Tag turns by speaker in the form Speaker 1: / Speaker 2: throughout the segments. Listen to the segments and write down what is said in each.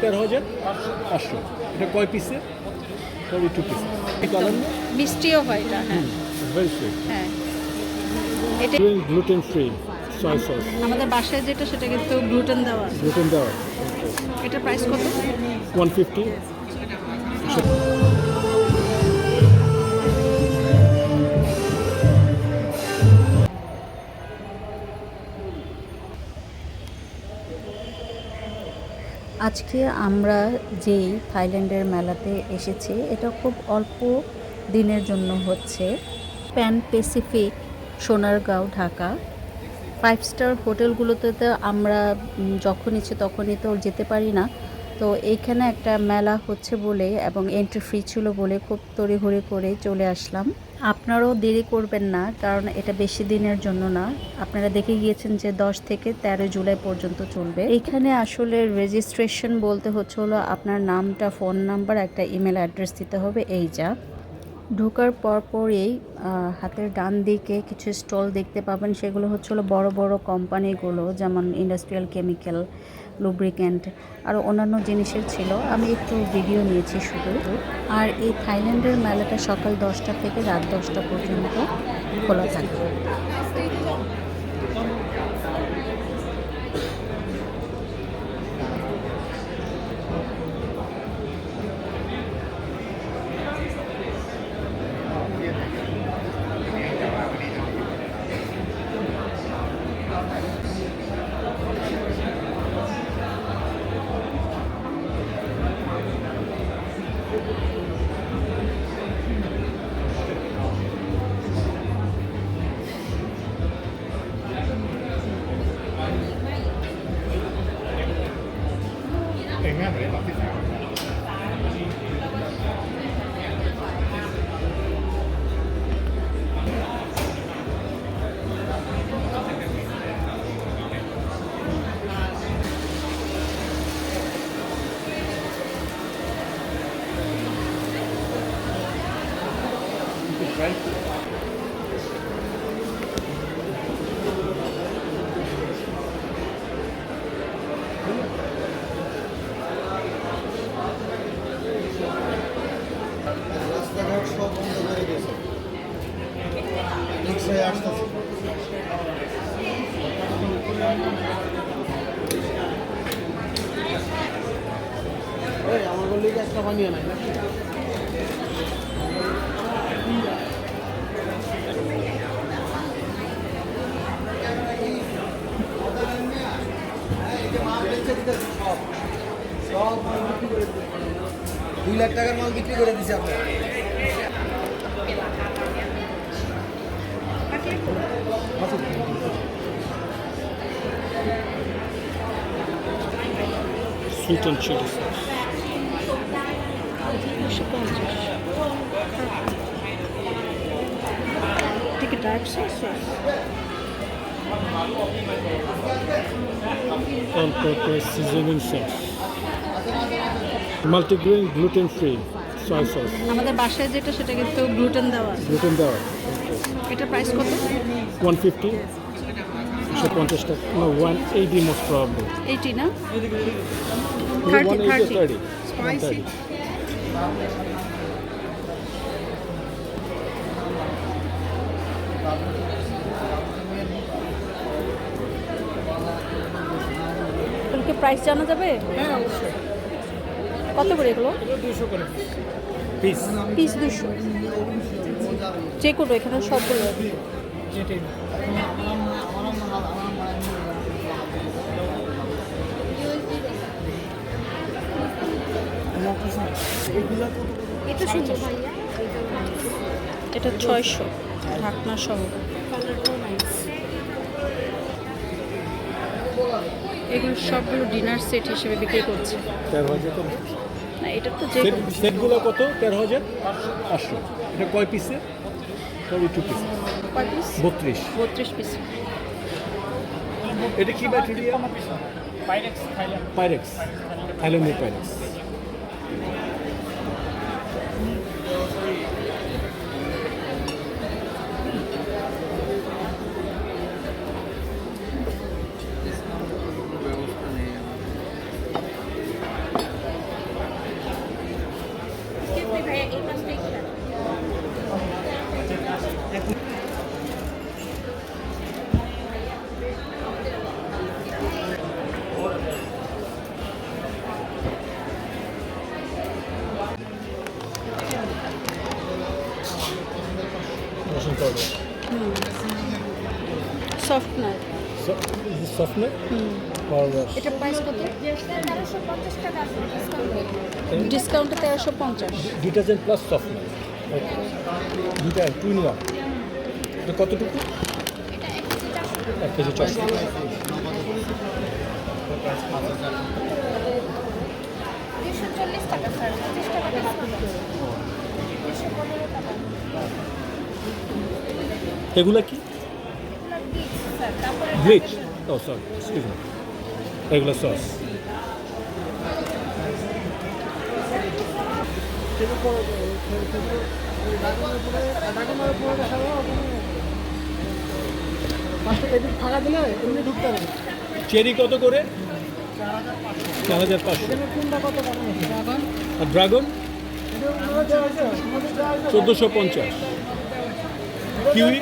Speaker 1: তেরো হাজার পাঁচশো। এটা কয় পিসের ফর্টি টু পিস
Speaker 2: মিষ্টিও হয় এটা হ্যাঁ।
Speaker 1: ভেরি সুইট
Speaker 2: হ্যাঁ। এটা
Speaker 1: গ্লুটেন ফ্রি সয় সস
Speaker 2: আমাদের বাসায় যেটা সেটা কিন্তু গ্লুটেন দেওয়া
Speaker 1: গ্লুটেন দেওয়া।
Speaker 2: এটা প্রাইস কত?
Speaker 1: ওয়ান ফিফটি
Speaker 3: আজকে আমরা যেই থাইল্যান্ডের মেলাতে এসেছি, এটা খুব অল্প দিনের জন্য হচ্ছে। Pan Pacific, Sonargaon, Dhaka. Five star হোটেলগুলোতে তো আমরা যখন ইচ্ছে তখনই তো যেতে পারি না। তো এইখানে একটা মেলা হচ্ছে বলে এবং এন্ট্রি ফ্রি ছিল বলে খুব তড়িঘড়ি করে চলে আসলাম। আপনারাও দেরি করবেন না, কারণ এটা বেশি দিনের জন্য না। আপনারা দেখে গিয়েছেন যে দশ থেকে তেরো জুলাই পর্যন্ত চলবে। এখানে আসলে রেজিস্ট্রেশন বলতে হচ্ছে হলো আপনার নামটা ফোন নাম্বার একটা ইমেল অ্যাড্রেস দিতে হবে, এই যা। ঢোকার পর পরেই হাতের ডান দিকে কিছু স্টল দেখতে পাবেন, সেগুলো হচ্ছে হলো বড় বড় কোম্পানিগুলো, যেমন ইন্ডাস্ট্রিয়াল কেমিক্যাল লুব্রিক্যান্ট আর অন্যান্য জিনিসের ছিল। আমি একটু ভিডিও নিয়েছি শুধু। আর এই থাইল্যান্ডের মেলাটা সকাল দশটা থেকে রাত দশটা পর্যন্ত খোলা থাকে।
Speaker 4: বললি একটা বানিয়ে নাই নাকি সব সব মাল বিক্রি করে দিচ্ছে। দুই লাখ টাকার মাল বিক্রি করে দিছে আপনার
Speaker 1: সুইট অ্যান্ড চিলি সস
Speaker 2: দুশো পঞ্চাশ। Ticket dark sauce
Speaker 1: all purpose seasoning sauce multigrain gluten free soy sauce
Speaker 2: আমাদের বাসায় যেটা সেটা কিন্তু গ্লুটেন দেওয়া
Speaker 1: গ্লুটেন দেওয়া।
Speaker 2: এটার প্রাইস কত?
Speaker 1: ওয়ান ফিফটি একশো পঞ্চাশ টাকা। না one eighty most probably
Speaker 2: eighty না? Thirty
Speaker 1: one eighty
Speaker 2: thirty
Speaker 1: thirty
Speaker 2: কি প্রাইস জানা যাবে? কত করে এগুলো?
Speaker 1: দুশো করে পিস
Speaker 2: পিস দুশো। যে কোনো এখানে সবগুলো। এটা সুন্দর এটা ছয়শো ঢাকনা সহ। এগুলো সবগুলো ডিনার সেট হিসেবে বিক্রি করছে।
Speaker 1: তেরো হাজার
Speaker 2: না এটা তো যে
Speaker 1: সেটগুলো কত? তেরো হাজার? পাঁচশো। এটা কয় পিসের ফর্টি টু পিস
Speaker 2: পিস
Speaker 1: বত্রিশ।
Speaker 2: বত্রিশ পিস
Speaker 1: এটা কি ব্যাটারিয়া পাইরেক্স থাইল্যান্ডের পাইরেক্স সফটনার পাউডার
Speaker 2: এটা প্রাইস কত? ডিসকাউন্টে তেরোশো পঞ্চাশ।
Speaker 1: ডিটারজেন্ট প্লাস সফটনার দুটা টু ইন ওয়ান এটা কতটুকু? এক কেজি চারশো। এগুলা কি? ব্লিচ ও সরি এক্সকিউজ মি এগুলো সস
Speaker 4: ফাঁকা এমনি ঢুকতে হবে
Speaker 1: চেরি কত করে? চার হাজার পাঁচশো। আর ড্রাগন? চোদ্দোশো পঞ্চাশ। কিউই?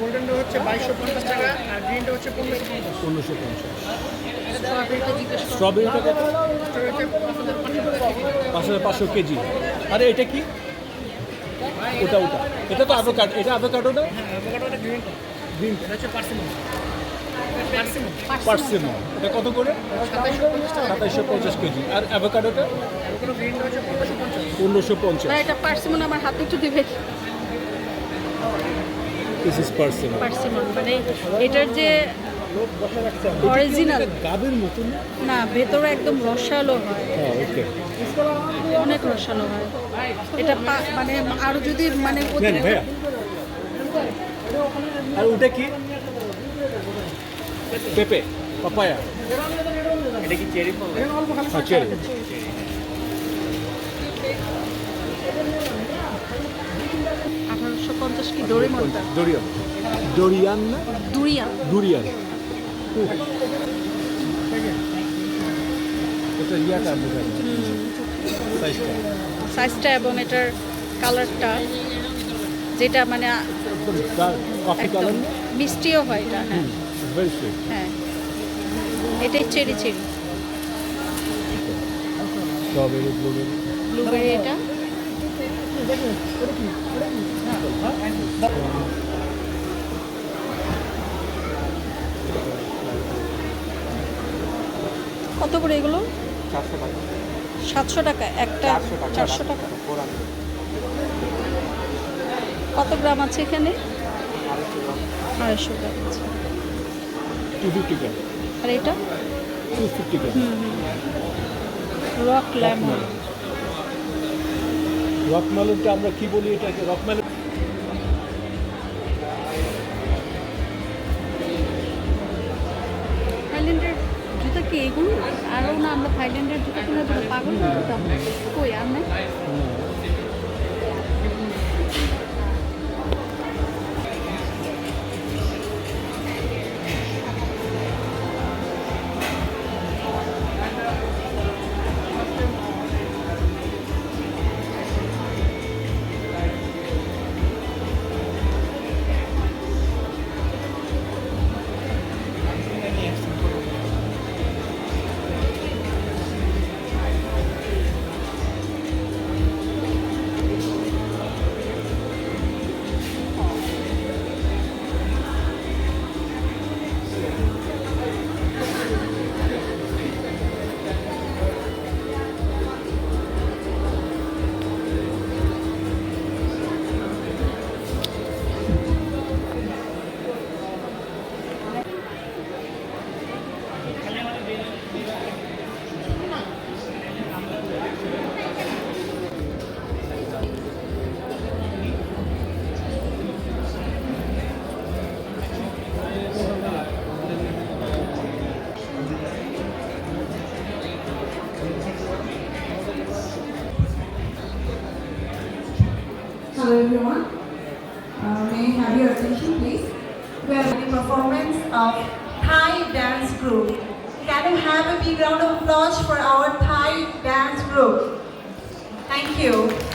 Speaker 4: গোল্ডেনটা হচ্ছে বাইশশো পঞ্চাশ টাকা আর গ্রিনটা হচ্ছে পনেরোশো পঞ্চাশ
Speaker 1: পনেরোশো পঞ্চাশ। স্ট্রবেরিটা কত? পাঁচ হাজার পাঁচশো কেজি। আরে এটা কি? ওটা ওটা। এটা তো অ্যাভোকাডো এটা অ্যাভোকাডো না? গ্রিন
Speaker 4: এটা হচ্ছে পার্সিমন পার্সিমন
Speaker 1: পার্সিমন এটা কত করে?
Speaker 4: সাতাইশশো পঞ্চাশ
Speaker 1: কেজি। আর অ্যাভোকাডোটা
Speaker 4: অ্যাভোকাডো পনেরোশো পঞ্চাশ।
Speaker 1: পনেরোশো পঞ্চাশ।
Speaker 2: এটা পার্সিমন আমার হাতে একটু দিবে।
Speaker 1: দিস ইজ পার্সিমন
Speaker 2: পার্সিমন মানে এটার যে অরিজিনাল
Speaker 1: গাবের মতন না?
Speaker 2: ভেতরে একদম রসালো হয়।
Speaker 1: হ্যাঁ ওকে
Speaker 2: অনেক রসালো হয়। এটা পা- মানে আরও যদি মানে
Speaker 1: আর ওটা কি? পেঁপে পাপায়া।
Speaker 4: এটা কি চেরি ফল
Speaker 1: হ্যাঁ চেরি
Speaker 2: পঞ্চাশ কি ডোরেমনটা
Speaker 1: ডোরিয়ান ডোরিয়ান না?
Speaker 2: দুরিয়ান
Speaker 1: ডুরিয়ান এটা ইয়াটা সাইজটা।
Speaker 2: সাইজটা এবং এটার কালারটা যেটা মানে
Speaker 1: একদম
Speaker 2: মিষ্টিও হয় এটা হ্যাঁ। হ্যাঁ। এটাই cherry cherry.
Speaker 1: Strawberry blueberry
Speaker 2: blueberry এটা। কত করে এগুলো?
Speaker 4: চারশো টাকা।
Speaker 2: সাতশো টাকা একটা চারশো টাকা কত গ্রাম আছে এখানে? আড়াইশো গ্রাম। আছে। আর এটা?
Speaker 1: Fifty gram.
Speaker 2: Rock lemon.
Speaker 1: রকমালনটা আমরা কি বলি এটাকে? রকমালন
Speaker 2: থাইল্যান্ডের কি এগুলো? আরও না আমরা থাইল্যান্ডের জুতো কিনে পাগল কই, আর
Speaker 5: have a big round of applause for our Thai dance group? Thank you.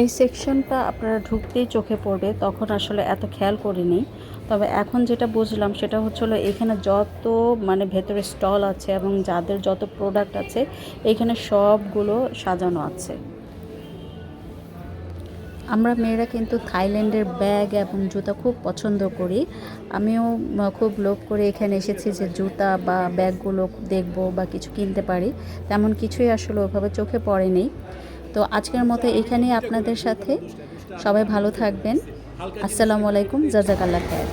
Speaker 3: এই সেকশনটা আপনারা ঢুকতেই চোখে পড়বে, তখন আসলে এত খেয়াল করিনি। তবে এখন যেটা বুঝলাম সেটা হচ্ছিল এখানে যত মানে ভেতরে স্টল আছে এবং যাদের যত প্রোডাক্ট আছে, এখানে সবগুলো সাজানো আছে। আমরা মেয়েরা কিন্তু থাইল্যান্ডের ব্যাগ এবং জুতা খুব পছন্দ করি। আমিও খুব লোভ করে এখানে এসেছি যে জুতা বা ব্যাগগুলো দেখব বা কিছু কিনতে পারি। তেমন কিছুই আসলে ওভাবে চোখে পড়েনি। তো আজকের মতো এখানেই আপনাদের সাথে। সবাই ভালো থাকবেন। আসসালামু আলাইকুম। জাজাকাল্লা খায়